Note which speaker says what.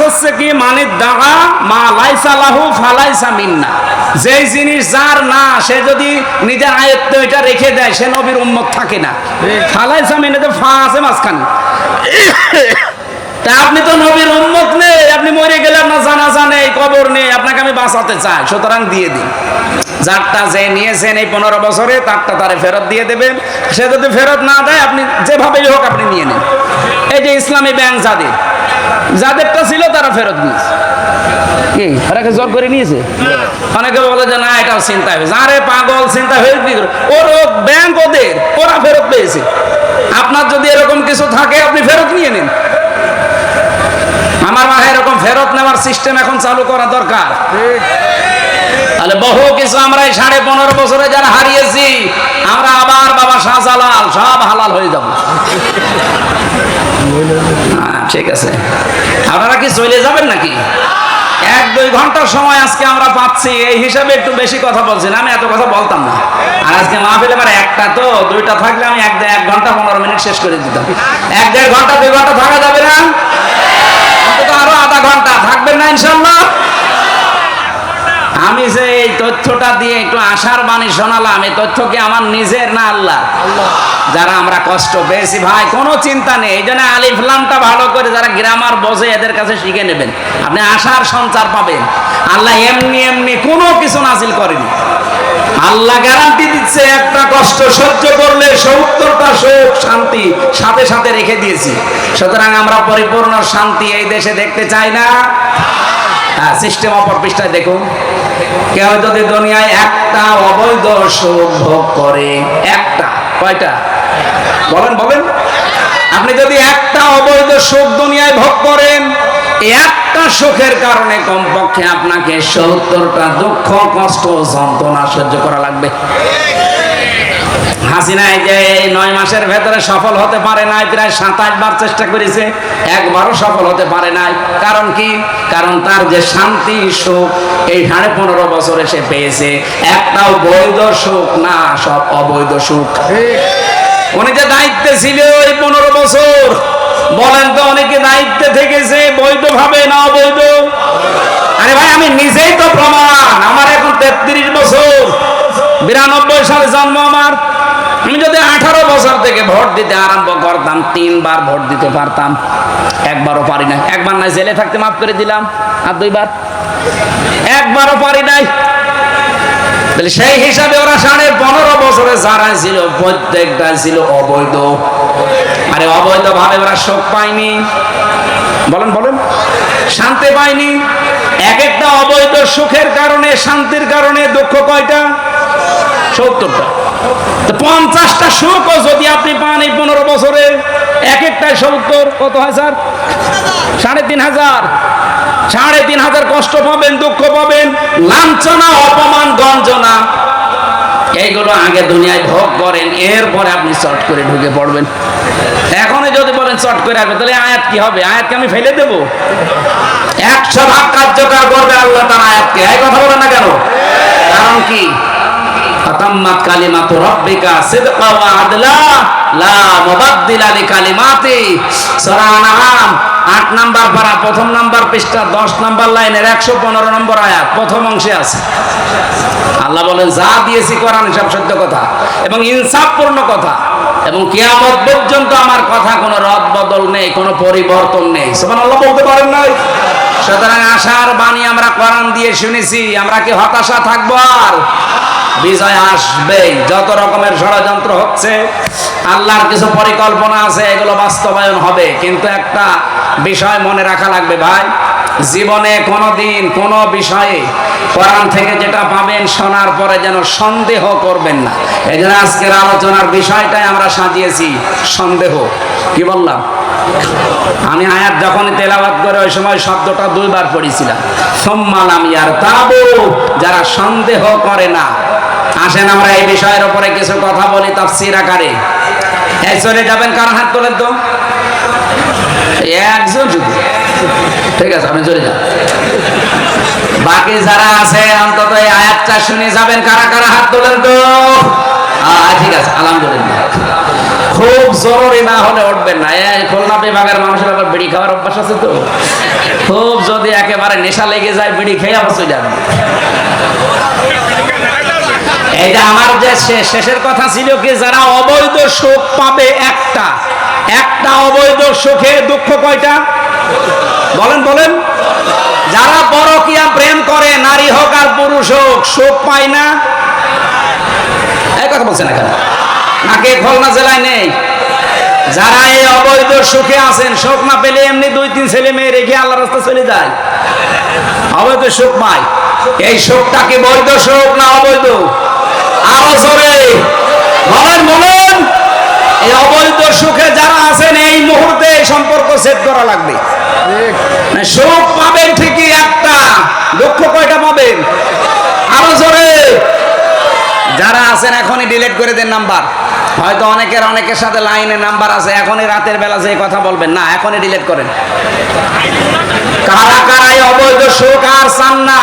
Speaker 1: হচ্ছে কি মানে দাগা, মা লাইসা লাহু ফালাইসা মিন্না। যেই জিনিস যার না, সে যদি নিজের আয়ত্ত এটা রেখে দেয়, সে নবীর উম্মত থাকে না। ফালাইসা মিন্না তো ফা আছে মাঝখানে। তা আপনি তো নবীর উম্মত নেই, আপনি মরে গেলে আপনার জানাজা নেই, কবর নেই, আপনাকে আমি বাঁচাতে চাই, সুতরাং দিয়ে দিন। যারটা যে নিয়েছেন এই পনেরো বছরে, তারটা তারে ফেরত দিয়ে দেবেন। সে যদি ফেরত না দেয়, আপনি যেভাবেই হোক আপনি নিয়ে নেন। এই যে ইসলামী ব্যাংক যাদের যাদেরটা ছিল তারা ফেরত করে নিয়েছে? অনেকে বলে যে, না চিন্তা আরে পাগল চিন্তা ফেরত ওর ব্যাংক ওদের ফেরত পেয়েছে। আপনার যদি এরকম কিছু থাকে, আপনি ফেরত নিয়ে নিন। আমার মা এরকম ফেরত নেওয়ার সিস্টেম এখন চালু করা দরকার। তাহলে বহু কিছু আমরা এই সাড়ে পনেরো বছরে যারা হারিয়েছি আমরা আবার বাবা শাহজালাল সব হালাল হয়ে যাব। হ্যাঁ, ঠিক আছে। আপনারা কি চলে যাবেন নাকি? এক দুই ঘণ্টার সময় আজকে আমরা পাচ্ছি। এই হিসাবে একটু বেশি কথা বলছি না আমি এত কথা বলতাম না। আর আজকে মাহফিল আমার একটা তো দুইটা থাকলে আমি এক এক ঘণ্টা পনেরো মিনিট শেষ করে দিতাম। এক দেড় ঘণ্টা দুই ঘণ্টা থাকা যাবে না? আরও আধা ঘণ্টা থাকবেন না ইনশাল্লাহ আমি যে এই তথ্যটা দিয়ে একটু আশার বাণী শোনালাম, এই তথ্য কি আমার নিজের না আল্লাহ যারা আমরা কষ্ট পেয়েছি, ভাই, কোনো চিন্তা নেই। এই জন্য আলিফলামটা ভালো করে যারা গ্রামার বোঝে, এদের কাছে শিখে নেবেন। আপনি আশার সঞ্চার পাবেন। আল্লাহ এমনি এমনি কোনো কিছু নাজিল করেনি। আল্লাহ গ্যারান্টি দিচ্ছে, একটা কষ্ট সহ্য করলে সত্তরটা সুখ, শান্তি সাথে সাথে রেখে দিয়েছি। সুতরাং আমরা পরিপূর্ণ শান্তি এই দেশে দেখতে চাই না। সিস্টেম অপর পৃষ্ঠায় দেখুন। কেউ যদি দুনিয়ায় একটা অবৈধ সুখ ভোগ করে, একটা, কয়টা? বলেন বলেন। আপনি যদি একটা অবৈধ সুখ দুনিয়ায় ভোগ করেন একটা সুখের কারণে কমপক্ষে আপনাকে সত্তরটা দুঃখ, কষ্ট, যন্ত্রণা সহ্য করা লাগবে। হাসিনা এই যে নয় মাসের ভেতরে সফল হতে পারে নাই, প্রায় সাত আট বার চেষ্টা করেছে, একবারও সফল হতে পারে নাই। কারণ কি? কারণ তার যে শান্তি, সুখ, এই সাড়ে পনেরো বছরে সে পেয়েছে। একটাও বৈধ সুখ না, সব অবৈধ সুখ। উনি যে দায়িত্বে ছিল এই পনেরো বছর, বলেন তো অনেকে দায়িত্বে থেকেছে বৈধ ভাবে না অবৈধ? আরে ভাই, আমি নিজেই তো প্রমাণ, আমার এখন তেত্রিশ বছর, বিরানব্বই সালে জন্ম আমার আমি যদি আঠারো বছর থেকে ভোট দিতে আরম্ভ করতাম, তিনবার ভোট দিতে পারতাম। একবারও পারি না একবার নাই, জেলে থাকতে মাফ করে দিলাম। আর দুইবার? একবারও পারি নাই। সেই হিসাবে ওরা সাড়ে পনেরো বছরে যারা ছিল, প্রত্যেকটা ছিল অবৈধ। আরে অবৈধ ভাবে ওরা শোক পায়নি। বলেন বলেন। শান্তি পায়নি। এক একটা অবৈধ সুখের কারণে, শান্তির কারণে দুঃখ কয়টা? সত্তরটা। পঞ্চাশটা সুখও যদি আপনি পান এই পনেরো বছরে, এক একটাই সত্তর কত হয় স্যার? সাড়ে তিন হাজার। সাড়ে তিন হাজার কষ্ট পাবেন, দুঃখ পাবেন, লাঞ্ছনা, অপমান, গঞ্জনা। এইগুলো আগে দুনিয়ায় ভোগ করেন, এরপরে আপনি চট করে ঢুকে পড়বেন। এখনই যদি বলেন চট করে আসবে, তাহলে আয়াত কি হবে? আয়াতকে আমি ফেলে দেবো? একশো ভাগ কার্যকর করবে আল্লাহ তার আয়াতকে। এই কথা বলেন না কেন? কারণ কি? আতাম্মাত কালিমাতু রাব্বিকা সিদকা ওয়া আদলা, লা মুবাদদিলা লিকালিমাতি। সূরা আনআম 8 নাম্বার পারা, প্রথম নাম্বার পৃষ্ঠা 10 নাম্বার লাইনের 115 নম্বর আয়াত, প্রথম অংশে আছে। আল্লাহ বলেন, যা দিয়েছি কোরআন, সব সত্য কথা এবং ইনসাফপূর্ণ কথা এবং কিয়ামত পর্যন্ত আমার কথা কোনো রদ বদল নেই, কোনো পরিবর্তন নেই। সুবহানাল্লাহ বলতে পারেন নাই? সুতরাং আশার বাণী আমরা কোরআন দিয়ে শুনেছি, আমরা কি হতাশা থাকব আর? বিজয় আসবে যত রকমের ষড়যন্ত্র হচ্ছে, আল্লাহর কিছু পরিকল্পনা আছে, এগুলো বাস্তবায়ন হবে। কিন্তু একটা বিষয় মনে রাখা লাগবে ভাই, জীবনে কোনোদিন কোনো বিষয়ে কোরআন থেকে যেটা পাবেন, শোনার পরে যেন সন্দেহ করবেন না। এই জন্য আজকের আলোচনার বিষয়টাই আমরা সাজিয়েছি, সন্দেহ। কি বললাম? আমি আয়াত যখন তেলাওয়াত করে, ওই সময় শব্দটা দুইবার পড়েছিলাম। সম্মালাম ইয়ার তাবু যারা সন্দেহ করে না আসেন আমরা এই বিষয়ের উপরে কিছু কথা বলি তাফসির আকারে। এই যাবেন কার হাত তোলেন তো? একজন ঠিক আছে, আপনি চলে যান। বাকি যারা আছে, অন্তত এই আয়াতটা শুনে যাবেন কারা কারা হাত তোলেন তো? ঠিক আছে, আলহামদুলিল্লাহ। খুব জরুরি না হলে উঠবেন না। এই খুলনা বিভাগের মানুষের আবার বিড়ি খাওয়ার অভ্যাস আছে তো? খুব যদি একেবারে নেশা লেগে যায়, বিড়ি খেয়ে আবার চলে যাবে এই আমার যে শেষের কথা ছিল কি, যারা অবৈধ সুখ পাবে একটা। একটা অবৈধ সুখে দুঃখ কয়টা? বলেন বলেন। যারা পরকিয়া প্রেম করে, নারী হোক আর পুরুষ হোক, সুখ পায় না? এই কথা বলছেন এখানে নাকি খুলনা জেলায় নেই? যারা এই অবৈধ সুখে আছেন, সুখ না পেলে এমনি দুই, তিন ছেলে মেয়ে রেখে আল্লাহ রাস্তা চলে যায়। অবৈধ সুখ পায়। এই সুখটা কি বৈধ সুখ না অবৈধ? আরও জোরে বলেন বলেন এই অবৈধ সুখে যারা আছেন, এই মুহূর্তে এই সম্পর্ক সেট করা লাগবে। সুখ পাবেন ঠিকই একটা, দুঃখ কয়টা পাবেন? আরও জোরে। যারা আছেন, এখনই ডিলিট করে দেন নাম্বার হয়তো অনেকের অনেকের সাথে লাইনে নাম্বার আছে, এখনই রাতের বেলা যে কথা বলবেন। না, এখনই ডিলিট করেন। কারা কারা এই অবৈধ সুখ আর চান না?